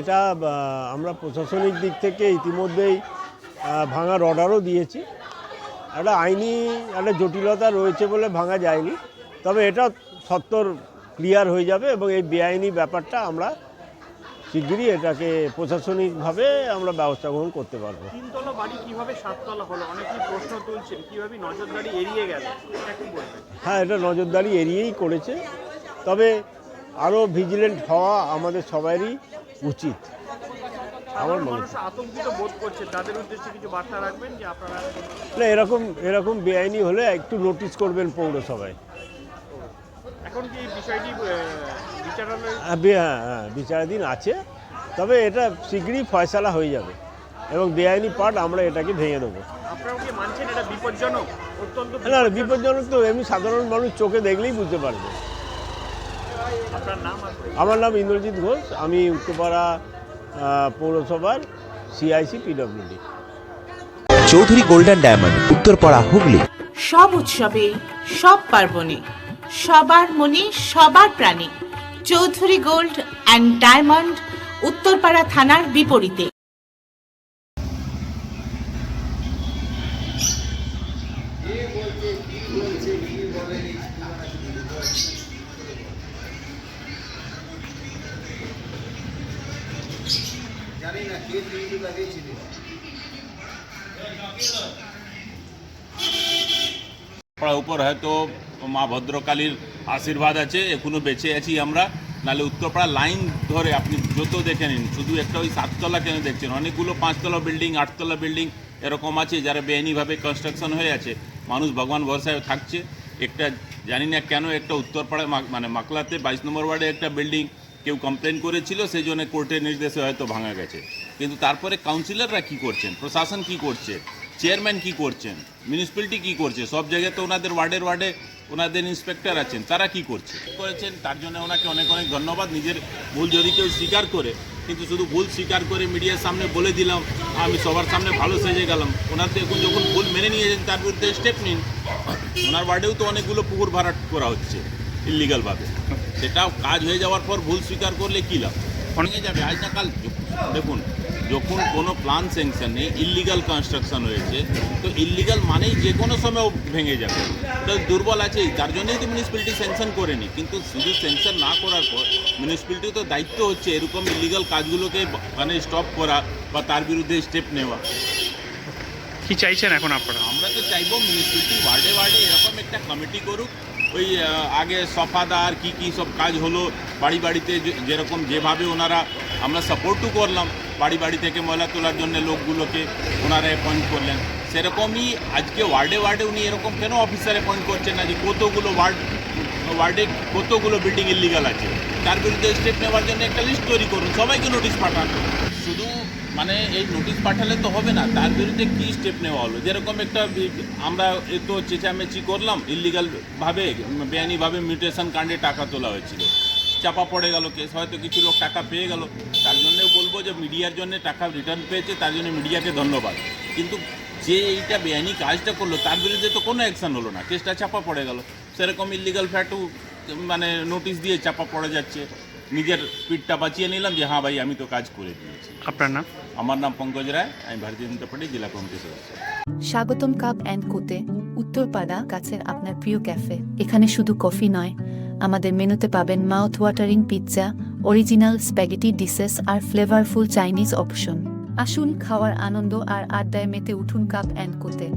এটা আমরা প্রশাসনিক দিক থেকে ইতিমধ্যেই ভাঙার অর্ডারও দিয়েছি। একটা আইনি একটা জটিলতা রয়েছে বলে ভাঙা যায়নি। তবে এটা সত্তর ক্লিয়ার হয়ে যাবে এবং এই বেআইনি ব্যাপারটা আমরা শিগগিরই এটাকে প্রশাসনিকভাবে আমরা ব্যবস্থা গ্রহণ করতে পারব। তিনতলা বাড়ি কীভাবে সাততলা হলো? অনেকেই প্রশ্ন তুলছেন কীভাবে নজরদারি এড়িয়ে গেল? হ্যাঁ এটা নজরদারি এড়িয়েই করেছে। তবে আরও ভিজিলেন্ট হওয়া আমাদের সবারই উচিত। আমার মনে না এরকম এরকম বেআইনি হলে একটু নোটিশ করবেন পৌরসভায়। হ্যাঁ, হ্যাঁ বিচারাধীন আছে তবে এটা শীঘ্রই ফয়সালা হয়ে যাবে এবং বেআইনি পার্ট আমরা এটাকে ভেঙে দেবো। না বিপজ্জনক তো এমনি সাধারণ মানুষ চোখে দেখলেই বুঝতে পারবে। আমার নাম ইন্দ্রজিৎ ঘোষ আমি উত্তরপাড়া পৌরসভার CIC PWD Chowdhury golden diamond Uttarpara Hooghly. সব উৎসবে সব পার্বণে সবার মনে সবার প্রাণে Chowdhury gold and diamond Uttarpara থানার বিপরীতে। পাড়ার উপর হয়তো মা ভদ্রকালীর আশীর্বাদ আছে, এখনও বেঁচে আছি আমরা। নাহলে উত্তরপাড়া লাইন ধরে আপনি যত দেখে নিন, শুধু একটা ওই সাততলা কেন দেখছেন? অনেকগুলো পাঁচতলা বিল্ডিং আটতলা বিল্ডিং এরকম আছে, যারা বেআইনিভাবে কনস্ট্রাকশন হয়ে আছে। মানুষ ভগবান ভরসায় থাকছে। একটা জানি না কেন একটা উত্তরপাড়া মানে মাকলাতে বাইশ নম্বর ওয়ার্ডে একটা বিল্ডিং কেউ কমপ্লেন করেছিল, সেই জন্য কোর্টের নির্দেশে হয়তো ভাঙা গেছে। কিন্তু তারপরে কাউন্সিলররা কি করছেন? প্রশাসন কি করছে? চেয়ারম্যান কি করছেন? মিউনিসিপ্যালিটি কি করছে? সব জায়গায় তো ওনাদের ওয়ার্ডের ওয়ার্ডে ওনাদের ইন্সপেক্টর আছেন। তারা কি করছে? করেছেন? তার জন্য ওনাকে অনেক অনেক ধন্যবাদ। নিজের ভুল যদি কেউ স্বীকার করে, কিন্তু শুধু ভুল স্বীকার করে মিডিয়ার সামনে বলে দিলাম, আমি সবার সামনে ভালো সেজে গেলাম। ওনার তো এখন যখন ভুল মেনে নিয়েছেন, তার বিরুদ্ধে স্টেপ নিন। ওনার ওয়ার্ডেও তো অনেকগুলো পুকুর ভাড়া করা হচ্ছে ইলিগালভাবে সেটাও কাজ হয়ে যাওয়ার পর ভুল স্বীকার করলে কী লাভ? ভেঙে যাবে। আজ না কাল দেখুন যখন কোনো প্ল্যান স্যাংশন নেই ইলিগাল কনস্ট্রাকশন হয়েছে তো ইলিগাল মানেই যে কোনো সময় ভেঙে যাবে। তো দুর্বল আছে তার জন্যই তো মিউনিসিপ্যালিটি স্যাংশন করেনি। কিন্তু শুধু স্যাংশন না করার পর মিউনিসিপ্যালিটি তো দায়িত্ব হচ্ছে এরকম ইলিগাল কাজগুলোকে মানে স্টপ করা বা তার বিরুদ্ধে স্টেপ নেওয়া। কি চাইছেন এখন আপনারা? আমরা তো চাইব মিউনিসিপ্যালিটি ওয়ার্ডে ওয়ার্ডে এরকম একটা কমিটি করুক ওই আগে সফাদার কি কি সব কাজ হলো, বাড়ি বাড়িতে যেরকম যেভাবে ওনারা, আমরা সাপোর্টও করলাম, বাড়ি বাড়ি থেকে ময়লা তোলার জন্য লোকগুলোকে ওনারা অ্যাপয়েন্ট করলেন। সেরকমই আজকে ওয়ার্ডে ওয়ার্ডে উনি এরকম কেন অফিসার অ্যাপয়েন্ট করছেন না যে কতগুলো ওয়ার্ড ওয়ার্ডে কতগুলো বিল্ডিং ইলিগাল আছে? তার বিরুদ্ধে স্টেপ নেওয়ার জন্য একটা লিস্ট তৈরি করুন, সবাইকে নোটিশ পাঠান। শুধু মানে এই নোটিশ পাঠালে তো হবে না, তার বিরুদ্ধে কী স্টেপ নেওয়া হলো? যেরকম একটা আমরা এ তো চেঁচামেচি করলাম ইলিগালভাবে বেআইনিভাবে মিউটেশন কাণ্ডে টাকা তোলা হয়েছিল। চাপা পড়ে গেল কেস হয়তো কিছু লোক টাকা পেয়ে গেল। তার জন্য বলব যে মিডিয়ার জন্য টাকা রিটার্ন পেয়েছে, তার জন্য মিডিয়াকে ধন্যবাদ। কিন্তু যে এইটা বেআইনি কাজটা করল, তার বিরুদ্ধে তো কোনো অ্যাকশন হলো না। কেসটা চাপা পড়ে গেল। সেরকম ইলিগাল ফ্ল্যাটও মানে নোটিশ দিয়ে চাপা পড়ে যাচ্ছে। নিজের পিঠটা বাঁচিয়ে নিলাম যে হ্যাঁ ভাই আমি তো কাজ করে দিয়েছি। আপনার নাম? আমার নাম পঙ্কজ রায় আমি ভারতীয় জনতা পার্টি জেলা কমিটির সদস্য। স্বাগতম কাপ অ্যান্ড কোতে উত্তরপাড়া কাছের আপনার প্রিয় ক্যাফে। এখানে শুধু কফি নয় আমাদের মেনুতে পাবেন mouth watering pizza original spaghetti dishes আর ফ্লেভারফুল চাইনিজ অপশন আসুন খাওয়ার আনন্দ আর আড্ডায় মেতে উঠুন কাপ অ্যান্ড কোতে।